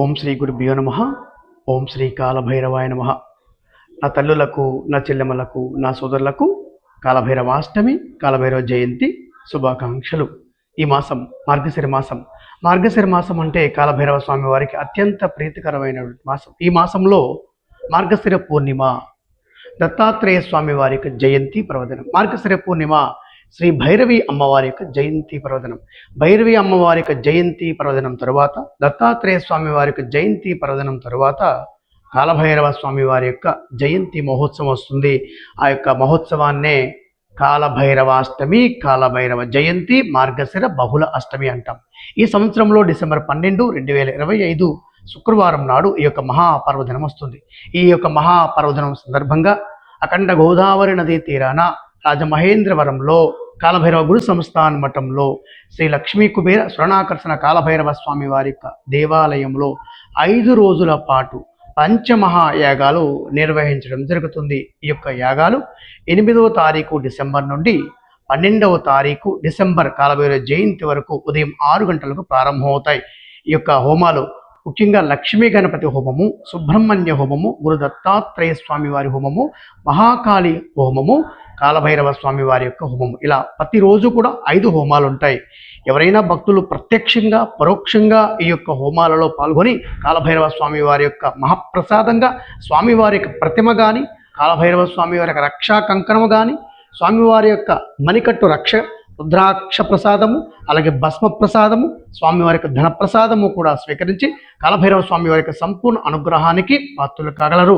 ఓం శ్రీ గురుభ్యో నమ. ఓం శ్రీ కాలభైరవాయ నమ. నా తల్లులకు నా చెల్లెమ్మలకు నా సోదరులకు కాలభైరవాష్టమి కాలభైరవ జయంతి శుభాకాంక్షలు. ఈ మాసం మార్గశిర మాసం. మార్గశిర మాసం అంటే కాలభైరవ స్వామి వారికి అత్యంత ప్రీతికరమైన మాసం. ఈ మాసంలో మార్గశిర పూర్ణిమ దత్తాత్రేయ స్వామి వారి యొక్క జయంతి పర్వదినం. మార్గశిర పూర్ణిమ శ్రీ భైరవి అమ్మవారి యొక్క జయంతి పర్వదనం. భైరవి అమ్మవారి యొక్క జయంతి పర్వదనం తరువాత దత్తాత్రేయ స్వామి వారి యొక్క జయంతి పర్వదనం తరువాత కాలభైరవ స్వామి వారి యొక్క జయంతి మహోత్సవం వస్తుంది. ఆ యొక్క మహోత్సవాన్నే కాలభైరవాష్టమి కాలభైరవ జయంతి మార్గశిర బహుళ అష్టమి అంటాం. ఈ సంవత్సరంలో డిసెంబర్ పన్నెండు రెండు వేల ఇరవై ఐదు శుక్రవారం నాడు ఈ యొక్క మహాపర్వదినం వస్తుంది. ఈ యొక్క మహాపర్వదినం సందర్భంగా అఖండ గోదావరి నదీ తీరాన రాజమహేంద్రవరంలో కాలభైరవ గురు సంస్థాన్ మఠంలో శ్రీ లక్ష్మీ కుబేర స్వరణాకర్షణ కాలభైరవ స్వామి వారి యొక్క దేవాలయంలో ఐదు రోజుల పాటు పంచమహాయాగాలు నిర్వహించడం జరుగుతుంది. ఈ యొక్క యాగాలు ఎనిమిదవ తారీఖు డిసెంబర్ నుండి పన్నెండవ తారీఖు డిసెంబర్ కాలభైరవ జయంతి వరకు ఉదయం ఆరు గంటలకు ప్రారంభమవుతాయి. ఈ యొక్క హోమాలు ముఖ్యంగా లక్ష్మీ గణపతి హోమము సుబ్రహ్మణ్య హోమము గురు దత్తాత్రేయ స్వామి వారి హోమము మహాకాళి హోమము కాలభైరవ స్వామి వారి యొక్క హోమము. ఇలా ప్రతిరోజు కూడా ఐదు హోమాలు ఉంటాయి. ఎవరైనా భక్తులు ప్రత్యక్షంగా పరోక్షంగా ఈ యొక్క హోమాలలో పాల్గొని కాలభైరవ స్వామి వారి యొక్క మహాప్రసాదంగా స్వామివారి యొక్క ప్రతిమ కానీ కాలభైరవ స్వామి వారి యొక్క రక్షా కంకణము కానీ స్వామివారి యొక్క మణికట్టు రక్ష రుద్రాక్ష ప్రసాదము అలాగే భస్మ ప్రసాదము స్వామివారి యొక్క ధన ప్రసాదము కూడా స్వీకరించి కాలభైరవ స్వామి వారి యొక్క సంపూర్ణ అనుగ్రహానికి పాత్రులు కాగలరు.